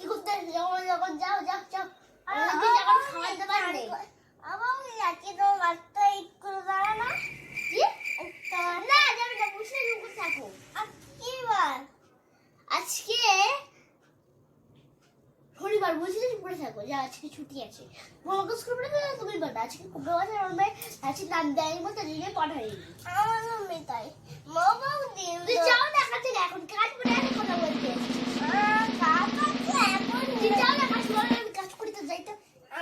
কি যখন যখন যাও যাও যাও আমাদের যখন খাবার দাবার নেই যাচ্ছি তো মাত্র একটু দাঁড়া না কি না যাবে না বসে উপর থাকো কি আজকে শনিবার বুঝলে পড়ে থাকো যে আজকে ছুটি আছে তোমাকে স্কুল পড়ে থাকো তুমি বলো আজকে কুমড়ো গাছের অন্য আজকে নাম দেয় মতো রিলে পাঠাই আমার তাই মা বাবু দিন তুই যাও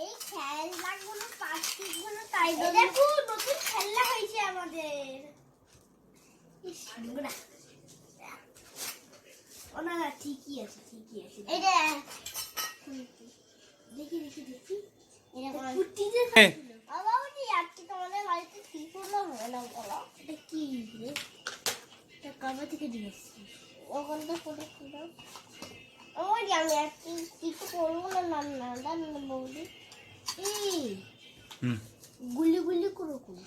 এই খেলনাগুলো প্লাস্টিকগুলো তাই দেখো না হ্যাঁ। বাবা এটা কি রে এটা কবে থেকে ওখানটা ফটো তুলো আমার আমি আজকে কিছু করব না রান্না রান্না বৌদি এই গুলি গুলি করো করো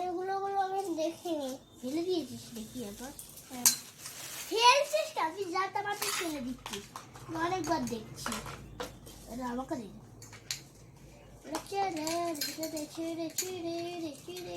এগুলো গুলো আমি দেখিনি ফেলে দিয়েছিস দেখি আবার হ্যাঁ। ফেলছিস না তুই যা তা মাত্র ফেলে দিচ্ছিস অনেকবার দেখছি এটা আমাকে দে এটা ছেড়ে ছেড়ে ছেড়ে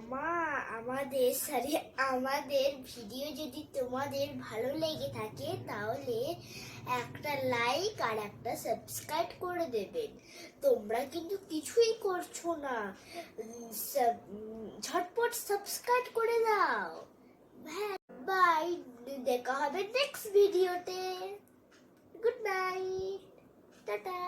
আমার আমাদের সরি আমাদের ভিডিও যদি তোমাদের ভালো লেগে থাকে, তাহলে একটা লাইক আর একটা সাবস্ক্রাইব করে দেবেন তোমরা কিন্তু কিছুই করছ না। ঝটপট সাবস্ক্রাইব করে দাও। হ্যাঁ বাই দেখা হবে নেক্সট ভিডিওতে গুড নাইট টাটা